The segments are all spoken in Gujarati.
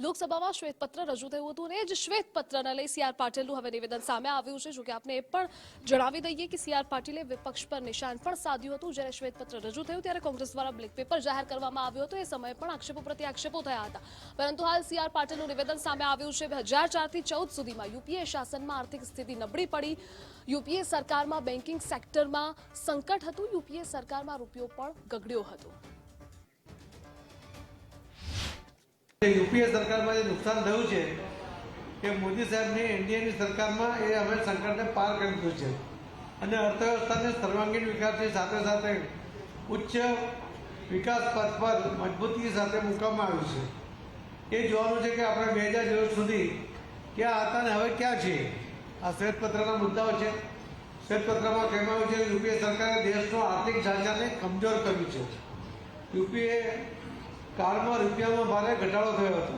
લોકસભામાં શ્વેતપત્ર રજૂ થયું હતું અને એ જ શ્વેતપત્રને લઈ સી આર પાટીલનું હવે નિવેદન સામે આવ્યું છે, જોકે આપને એ પણ જણાવી દઈએ કે સી આર પાટીલે વિપક્ષ પર નિશાન પણ સાધ્યું હતું. જ્યારે શ્વેતપત્ર રજૂ થયું ત્યારે કોંગ્રેસ દ્વારા બ્લેક પેપર જાહેર કરવામાં આવ્યો હતો. એ સમયે પણ આક્ષેપો પ્રત્યે આક્ષેપો થયા હતા. પરંતુ હાલ સી આર પાટીલનું નિવેદન સામે આવ્યું છે. બે હજાર ચારથી ચૌદ સુધીમાં યુપીએ શાસનમાં આર્થિક સ્થિતિ નબળી પડી. યુપીએ સરકારમાં બેન્કિંગ સેક્ટરમાં સંકટ હતું. યુપીએ સરકારમાં રૂપિયો પણ ગગડ્યો હતો. યુપીએ સરકારમાં જે નુકસાન થયું છે એ મોદી સાહેબની એનડીએની સરકારમાં એ હવે સંકટને પાર કરી દીધું છે. અને અર્થવ્યવસ્થાને સર્વાંગીણ વિકાસની સાથે સાથે ઉચ્ચ વિકાસ પથ પર મજબૂતી સાથે મૂકવામાં આવ્યું છે. એ જોવાનું છે કે આપણે બે હજાર દિવસ સુધી ક્યાં હતા ને હવે ક્યાં છે? આ શ્વેતપત્રના મુદ્દાઓ છે. શ્વેતપત્રમાં કહેવામાં આવ્યું છે કે યુપીએ સરકારે દેશનો આર્થિક ઢાંચાને કમજોર કર્યું છે. યુપીએ કાળમાં રૂપિયામાં ભારે ઘટાડો થયો હતો.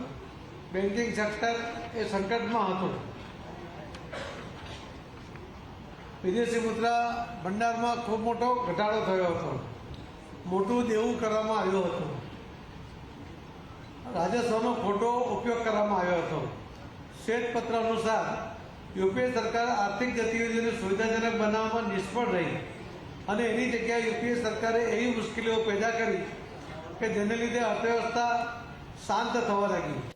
બેન્કિંગ સેક્ટર એ સંકટમાં હતું. વિદેશી મુદ્રા ભંડારમાં ખૂબ મોટો ઘટાડો થયો હતો. મોટું દેવું કરવામાં આવ્યું હતું. રાજસ્વનો ખોટો ઉપયોગ કરવામાં આવ્યો હતો. શ્વેતપત્ર અનુસાર યુપીએ સરકાર આર્થિક ગતિવિધિઓને સુવિધાજનક બનાવવામાં નિષ્ફળ રહી અને એની જગ્યાએ યુપીએ સરકારે એવી મુશ્કેલીઓ પેદા કરી કે જેને લીધે અર્થવ્યવસ્થા શાંત થવા લાગી.